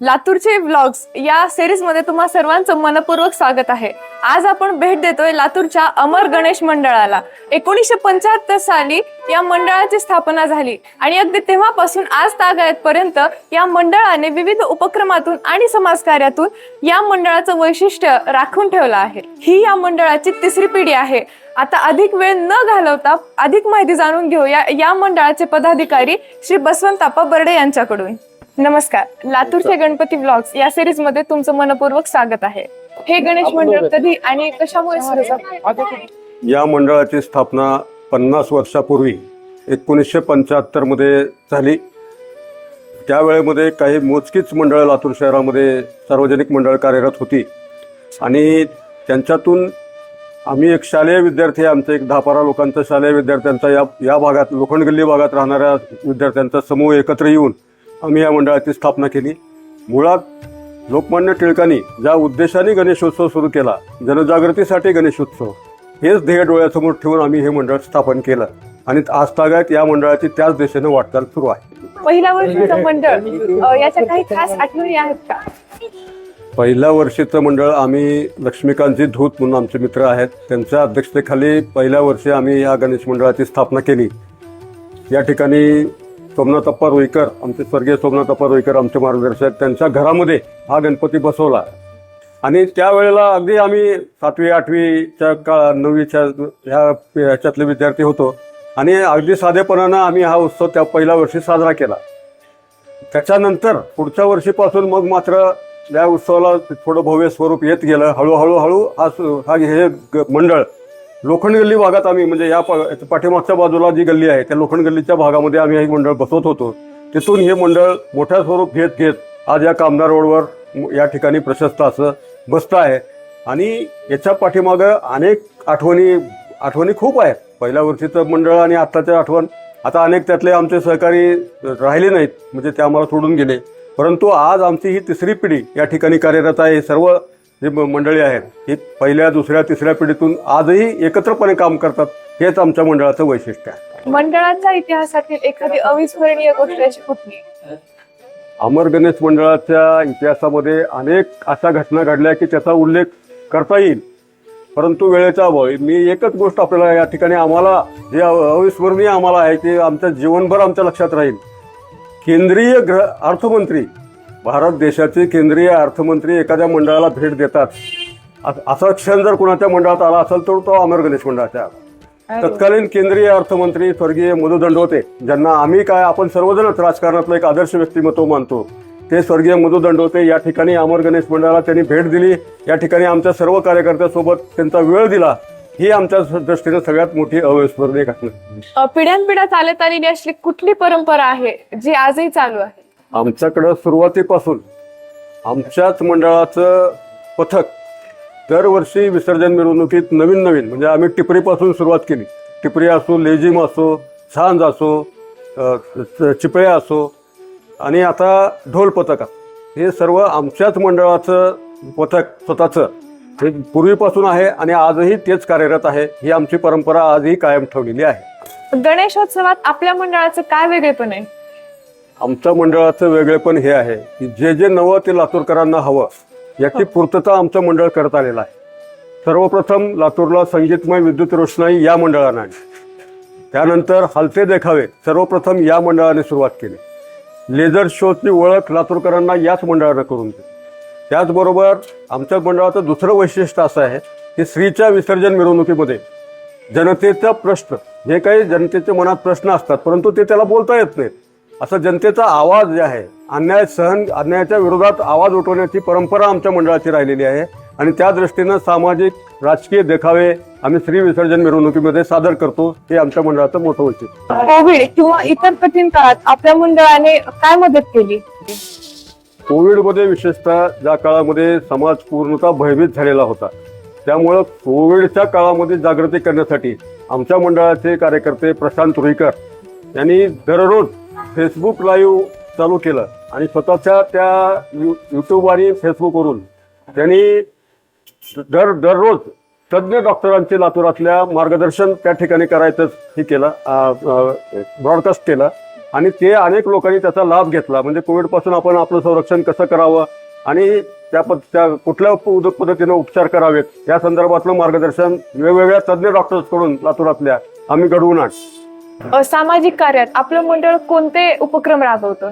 लातूरचे व्लॉग्स या सिरीजमध्ये तुम्हा सर्वांचं मनपूर्वक स्वागत आहे. आज आपण भेट देतोय लातूरच्या अमर गणेश मंडळाला. एकोणीसशे पंच्याहत्तर साली या मंडळाची स्थापना झाली. आणि अगदी तेव्हापासून आज तागायतपर्यंत या मंडळाने विविध उपक्रमातून आणि समाजकार्यातून या मंडळाचं वैशिष्ट्य राखून ठेवलं आहे. ही या मंडळाची तिसरी पिढी आहे. आता अधिक वेळ न घालवता अधिक माहिती जाणून घेऊया या मंडळाचे पदाधिकारी श्री बसवंताप्पा बर्डे यांच्याकडून. नमस्कार. लातूरचे गणपती ब्लॉग्स या सिरीजमध्ये तुमचं मनपूर्वक स्वागत आहे. हे गणेश मंडळ कधी आणि कशामुळे सुरू झालं? या मंडळाची स्थापना पन्नास वर्षापूर्वी एकोणीसशे पंच्याहत्तरमध्ये झाली. त्यावेळेमध्ये काही मोजकीच मंडळं लातूर शहरामध्ये सार्वजनिक मंडळ कार्यरत होती. आणि त्यांच्यातून आम्ही एक शालेय विद्यार्थी आमचं एक दहा बारा लोकांचा शालेय विद्यार्थ्यांचा या या भागात लोखंडगल्ली भागात राहणाऱ्या विद्यार्थ्यांचा समूह एकत्र येऊन आम्ही या मंडळाची स्थापना केली. मुळात लोकमान्य टिळकांनी ज्या उद्देशाने गणेशोत्सव सुरू केला जनजागृतीसाठी गणेशोत्सव हेच ध्येय डोळ्यासमोर ठेवून आम्ही हे मंडळ स्थापन केलं. आणि आज तागायत या मंडळाची त्याच दिशेने वाटचाल सुरू आहे. पहिल्या वर्षीचं मंडळ याच्या काही खास आठवणी आहेत का? पहिल्या वर्षीचं मंडळ आम्ही लक्ष्मीकांतजी धूत म्हणून आमचे मित्र आहेत. त्यांच्या अध्यक्षतेखाली पहिल्या वर्षी आम्ही या गणेश मंडळाची स्थापना केली. या ठिकाणी सोमनाथप्पा रोईकर आमचे स्वर्गीय सोमनाथप्पा रोईकर आमचे मार्गदर्शक त्यांच्या घरामध्ये हा गणपती बसवला आणि त्यावेळेला अगदी आम्ही सातवी आठवीच्या काळा नववीच्या ह्या ह्याच्यातले विद्यार्थी होतो. आणि अगदी साधेपणानं आम्ही हा उत्सव त्या पहिल्या वर्षी साजरा केला. त्याच्यानंतर पुढच्या वर्षीपासून मग मात्र या उत्सवाला थोडं भव्य स्वरूप येत गेलं. हळूहळू हळू हा हा हे ग- मंडळ लोखंड गल्ली भागात आम्ही म्हणजे या पाठीमागच्या बाजूला जी गल्ली आहे त्या लोखंड गल्लीच्या भागामध्ये आम्ही हे मंडळ बसवत होतो. तिथून हे मंडळ मोठ्या स्वरूप घेत घेत आज या कामदार रोडवर या ठिकाणी प्रशस्त असं बसतं आहे. आणि याच्या पाठीमागं अनेक आठवणी आठवणी खूप आहेत. पहिल्या वर्षीचं मंडळ आणि आत्ताच्या आठवण. आता अनेक त्यातले आमचे सहकारी राहिले नाहीत म्हणजे ते आम्हाला सोडून गेले. परंतु आज आमची ही तिसरी पिढी या ठिकाणी कार्यरत आहे. सर्व जे मंडळी आहेत ही पहिल्या दुसऱ्या तिसऱ्या पिढीतून आजही एकत्रपणे काम करतात हेच आमच्या मंडळाचं वैशिष्ट्य आहे. मंडळाच्या इतिहासातील एखादी अविस्मरणीय गोष्ट अशी कुठली? अमर गणेश मंडळाच्या इतिहासामध्ये अनेक अशा घटना घडल्या की त्याचा उल्लेख करता येईल. परंतु वेळेच्या अभावी मी एकच गोष्ट आपल्याला या ठिकाणी आम्हाला जे अविस्मरणीय आम्हाला आहे की आमच्या जीवनभर आमच्या लक्षात राहील. केंद्रीय ग्रह अर्थमंत्री भारत देशाचे केंद्रीय अर्थमंत्री एखाद्या मंडळाला भेट देतात. अस- क्षण जर कुणाच्या मंडळात आला असेल तर तो अमर गणेश मंडळाच्या. आला तत्कालीन केंद्रीय अर्थमंत्री स्वर्गीय मधु दंडोते ज्यांना आम्ही काय आपण सर्वजणच राजकारणातलं एक आदर्श व्यक्तिमत्व मानतो. ते स्वर्गीय मधु दंडोते या ठिकाणी अमर गणेश मंडळाला त्यांनी भेट दिली. या ठिकाणी आमच्या सर्व कार्यकर्त्यासोबत त्यांचा वेळ दिला. ही आमच्या दृष्टीने सगळ्यात मोठी अविस्मरणीय घटना. पिढ्यानपिढ्या चालत आलेली अशी कुठली परंपरा आहे जी आजही चालू आहे? आमच्याकडं सुरुवातीपासून आमच्याच मंडळाचं पथक दरवर्षी विसर्जन मिरवणुकीत नवीन नवीन म्हणजे आम्ही टिपरीपासून सुरुवात केली. टिपरी असो लेझिम असो झांज असो चिपळ्या असो आणि आता ढोल पथक. हे सर्व आमच्याच मंडळाचं पथक स्वतःचं. हे पूर्वीपासून आहे आणि आजही तेच कार्यरत आहे. ही आमची परंपरा आजही कायम ठेवलेली आहे. गणेशोत्सवात आपल्या मंडळाचं काय वेगळेपण आहे? आमच्या मंडळाचं वेगळेपण हे आहे की जे जे नवं ते लातूरकरांना हवं याची पूर्तता आमचं मंडळ करत आलेलं आहे. सर्वप्रथम लातूरला संगीतमय विद्युत रोषणाई या मंडळानं आणली. त्यानंतर हलते देखावे सर्वप्रथम या मंडळाने सुरुवात केली. लेझर शोची ओळख लातूरकरांना याच मंडळानं करून दिली. त्याचबरोबर आमच्या मंडळाचं दुसरं वैशिष्ट्य असं आहे की स्त्रीच्या विसर्जन मिरवणुकीमध्ये जनतेचा प्रश्न जे काही जनतेच्या मनात प्रश्न असतात परंतु ते त्याला बोलता येत नाहीत. असं जनतेचा आवाज जे आहे अन्याय सहन अन्यायाच्या विरोधात आवाज उठवण्याची परंपरा आमच्या मंडळाची राहिलेली आहे. आणि त्या दृष्टीनं सामाजिक राजकीय देखावे आम्ही स्त्री विसर्जन मिरवणुकीमध्ये सादर करतो हे आमच्या मंडळाचं मोठं वैशिष्ट्य कोविड किंवा इतर कठीण काळात आपल्या मंडळाने काय मदत केली? कोविडमध्ये विशेषतः ज्या काळामध्ये समाज पूर्णतः भयभीत झालेला होता त्यामुळं कोविडच्या काळामध्ये जागृती करण्यासाठी आमच्या मंडळाचे कार्यकर्ते प्रशांत रुईकर यांनी दररोज फेसबुक लाईव्ह चालू केलं आणि स्वतःच्या त्या यु यूट्यूब आणि फेसबुकवरून त्यांनी दर दररोज तज्ज्ञ डॉक्टरांचे लातूरातल्या मार्गदर्शन त्या ठिकाणी करायचं हे केलं ब्रॉडकास्ट केलं. आणि ते अनेक लोकांनी त्याचा लाभ घेतला. म्हणजे कोविडपासून आपण आपलं संरक्षण कसं करावं आणि त्या पद त्या कुठल्या पद- पद्धतीनं उपचार करावेत या संदर्भातलं मार्गदर्शन वेगवेगळ्या तज्ज्ञ डॉक्टर्सकडून लातूरातल्या आम्ही घडवून आण. अ, सामाजिक कार्यात आपलं मंडळ कोणते उपक्रम राबवतं?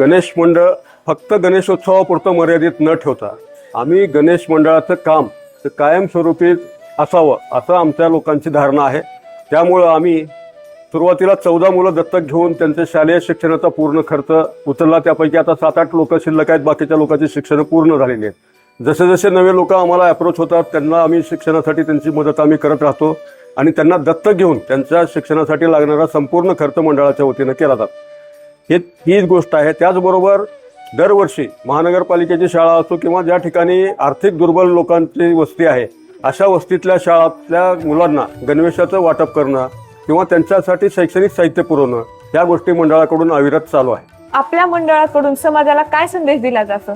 गणेश मंडळ फक्त गणेशोत्सवापुरतं मर्यादित न ठेवता आम्ही गणेश मंडळाचं काम हे कायमस्वरूपी असावं असं आमच्या लोकांची धारणा आहे. त्यामुळं आम्ही सुरुवातीला चौदा मुलं दत्तक घेऊन त्यांच्या शालेय शिक्षणाचा पूर्ण खर्च उचलला. त्यापैकी आता सात आठ लोक शिल्लक आहेत. बाकीच्या लोकांची शिक्षणं पूर्ण झालेली आहेत. जसे जसे नवे लोक आम्हाला अप्रोच होतात त्यांना आम्ही शिक्षणासाठी त्यांची मदत आम्ही करत राहतो. आणि त्यांना दत्तक घेऊन त्यांच्या शिक्षणासाठी लागणारा संपूर्ण खर्च मंडळाच्या वतीनं केला जातो. हे हीच गोष्ट आहे. त्याचबरोबर दरवर्षी महानगरपालिकेची शाळा असो किंवा ज्या ठिकाणी आर्थिक दुर्बल लोकांची वस्ती आहे अशा वस्तीतल्या शाळातल्या मुलांना गणवेशाचं वाटप करणं किंवा त्यांच्यासाठी शैक्षणिक साहित्य पुरवणं या गोष्टी मंडळाकडून अविरत चालू आहे. आपल्या मंडळाकडून समाजाला काय संदेश दिला जातो?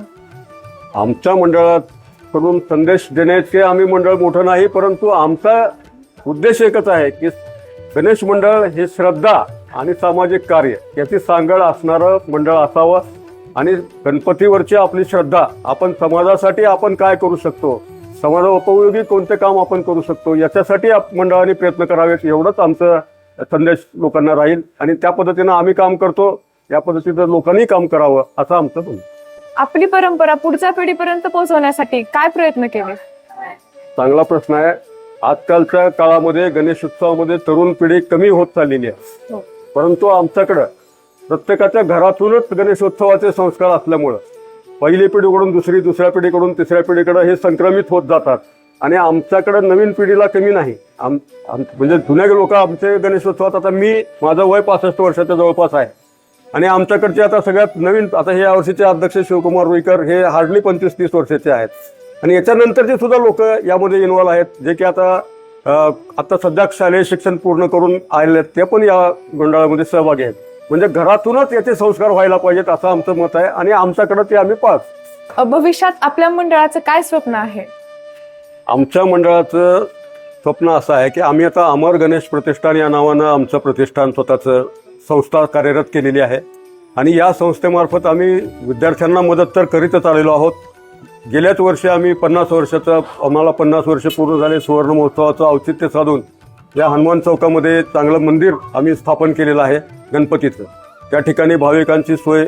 आमच्या मंडळाकडून संदेश देण्याचे आम्ही मंडळ मोठं नाही परंतु आमचा उद्देश एकच आहे की गणेश मंडळ हे श्रद्धा आणि सामाजिक कार्य याची सांगड असणारं मंडळ असावं आणि गणपतीवरची आपली श्रद्धा. आपण समाजासाठी आपण काय करू शकतो? समाजा उपयोगी कोणते काम आपण करू शकतो? याच्यासाठी मंडळाने प्रयत्न करावेत एवढंच आमचं संदेश लोकांना राहील. आणि त्या पद्धतीनं आम्ही काम करतो. या पद्धतीचं लोकांनी काम करावं असं आमचं म्हणणं आपली परंपरा पुढच्या पिढीपर्यंत पोहोचवण्यासाठी काय प्रयत्न केले? चांगला प्रश्न आहे. आजकालच्या काळामध्ये गणेश उत्सवामध्ये तरुण पिढी कमी होत चाललेली आहे. हो. परंतु आमच्याकडं प्रत्येकाच्या घरातूनच गणेशोत्सवाचे संस्कार असल्यामुळं पहिली पिढीकडून दुसरी दुसऱ्या पिढीकडून तिसऱ्या पिढीकडे हे संक्रमित होत जातात. आणि आमच्याकडे नवीन पिढीला कमी नाही. आम आम- म्हणजे जुन्या लोक आमचे गणेशोत्सवात आता मी माझं वय पासष्ट वर्षाच्या जवळपास आहे. आणि आमच्याकडचे आता सगळ्यात नवीन आता हे यावर्षीचे अध्यक्ष शिवकुमार रुईकर हे हार्डली पंचवीस तीस वर्षाचे आहेत. आणि याच्यानंतरचे सुद्धा लोक यामध्ये इन्व्हॉल्व आहेत जे की आता आता सध्या शालेय शिक्षण पूर्ण करून आलेले आहेत ते पण या मंडळामध्ये सहभागी आहेत. म्हणजे घरातूनच याचे संस्कार व्हायला पाहिजेत असं आमचं मत आहे आणि आमच्याकडे ते आम्ही पाच भविष्यात आपल्या मंडळाचं काय स्वप्न आहे? आमच्या मंडळाचं स्वप्न असं आहे की आम्ही आता अमर गणेश प्रतिष्ठान या नावानं आमचं प्रतिष्ठान स्वतःचं संस्था कार्यरत केलेली आहे. आणि या संस्थेमार्फत आम्ही विद्यार्थ्यांना मदत तर करीतच आलेलो आहोत. गेल्याच वर्षी आम्ही पन्नास वर्षाचं आम्हाला पन्नास वर्ष पूर्ण झाले सुवर्ण महोत्सवाचं औचित्य साधून या हनुमान चौकामध्ये चांगलं मंदिर आम्ही स्थापन केलेलं आहे गणपतीचं. त्या ठिकाणी भाविकांची सोय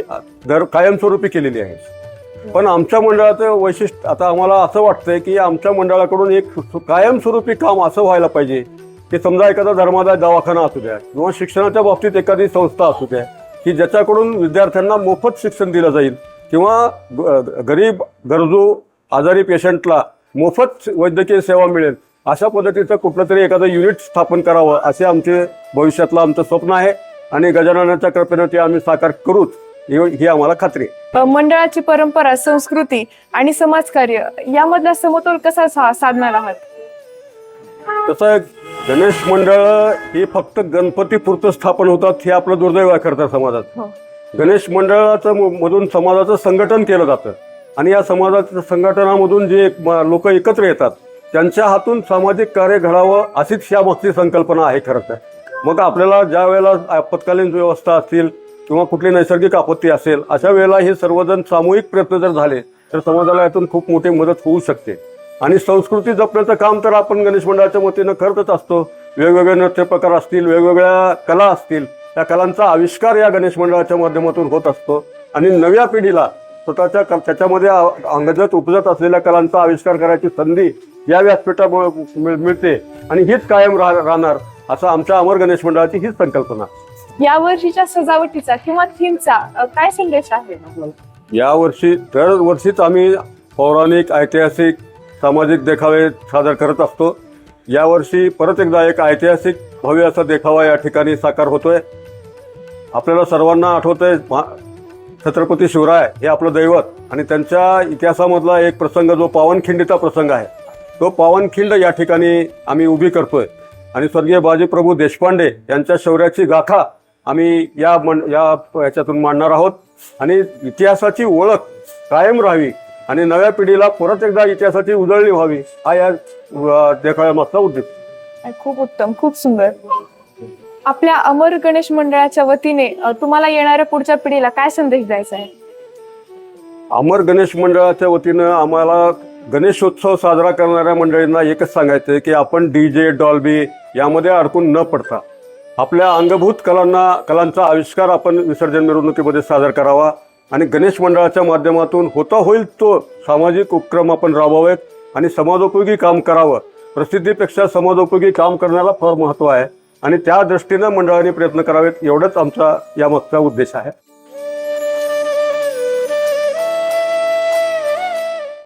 दर कायमस्वरूपी केलेली आहे. पण आमच्या मंडळाचं वैशिष्ट्य आता आम्हाला असं वाटतंय की आमच्या मंडळाकडून एक कायमस्वरूपी काम असं व्हायला पाहिजे की समजा एखादा धर्मादाय दवाखाना असू द्या किंवा शिक्षणाच्या बाबतीत एखादी संस्था असू द्या की ज्याच्याकडून विद्यार्थ्यांना मोफत शिक्षण दिलं जाईल. किंवा गरीब गरजू आजारी पेशंटला मोफत वैद्यकीय सेवा मिळेल अशा पद्धतीचं कुठलं तरी एखादं युनिट स्थापन करावं असे आमचे भविष्यातलं आमचं स्वप्न आहे. आणि गजाननाच्या कृपेनं ते आम्ही साकार करूच ही आम्हाला खात्री मंडळाची परंपरा संस्कृती आणि समाजकार्य यामधला समतोल कसा साधणार आहात? तसं गणेश मंडळ ही फक्त गणपती पुरतं स्थापन होतात हे आपलं दुर्दैव तर समाजात. हो. गणेश मंडळाचं म- मधून समाजाचं संघटन केलं जातं. आणि या समाजाच्या संघटनामधून जे लोक एकत्र येतात त्यांच्या हातून सामाजिक कार्य घडावं अशीच यामागची संकल्पना आहे खरं तर. मग आपल्याला ज्या वेळेला आपत्कालीन व्यवस्था असतील किंवा कुठली नैसर्गिक आपत्ती असेल अशा वेळेला हे सर्वजण सामूहिक प्रयत्न जर झाले तर समाजाला यातून खूप मोठी मदत होऊ शकते. आणि संस्कृती जपण्याचं काम तर आपण गणेश मंडळाच्या वतीनं करतच असतो. वेगवेगळे नृत्य प्रकार असतील वेगवेगळ्या कला असतील त्या कलांचा आविष्कार या गणेश मंडळाच्या माध्यमातून होत असतो. आणि नव्या पिढीला स्वतःच्या त्याच्यामध्ये अंगजत उपजत असलेल्या कलांचा आविष्कार करायची संधी या व्यासपीठामुळे मिळ- मिळते. आणि हीच कायम राह- राहणार असं आमच्या अमर गणेश मंडळाची हीच संकल्पना. या वर्षीच्या सजावटीचा किंवा थीमचा काय संदेश आहे यावर्षी दरवर्षीच आम्ही पौराणिक ऐतिहासिक सामाजिक देखावे सादर करत असतो. यावर्षी परत एकदा एक ऐतिहासिक भव्य असा देखावा या ठिकाणी साकार होतोय. आपल्याला सर्वांना आठवत आहे छत्रपती शिवराय हे आपलं दैवत आणि त्यांच्या इतिहासामधला एक प्रसंग जो पावनखिंडीचा प्रसंग आहे. तो पावनखिंड या ठिकाणी आम्ही उभी करतोय. आणि स्वर्गीय बाजीप्रभू देशपांडे यांच्या शौर्याची गाथा आम्ही या मन या याच्यातून मांडणार आहोत. आणि इतिहासाची ओळख कायम राहावी आणि नव्या पिढीला परत एकदा इतिहासाची उजळणी व्हावी हा या अ, देखाव्यामागचा उद्देश. खूप उत्तम खूप सुंदर. आपल्या अमर गणेश मंडळाच्या वतीने तुम्हाला येणाऱ्या पुढच्या पिढीला काय संदेश द्यायचा आहे? अमर गणेश मंडळाच्या वतीनं आम्हाला गणेशोत्सव साजरा करणाऱ्या मंडळींना एकच सांगायचं आहे की आपण डी जे डॉल्बी यामध्ये अडकून न पडता आपल्या अंगभूत कलांना कलांचा आविष्कार आपण विसर्जन मिरवणुकीमध्ये सादर करावा आणि गणेश मंडळाच्या माध्यमातून होता होईल तो सामाजिक उपक्रम आपण राबवावेत आणि समाजोपयोगी काम करावं. प्रसिद्धीपेक्षा समाजोपयोगी काम करण्याला फार महत्त्व आहे. आणि त्या दृष्टीनं मंडळाने प्रयत्न करावेत. एवढंच आमचा यामागचा उद्देश आहे.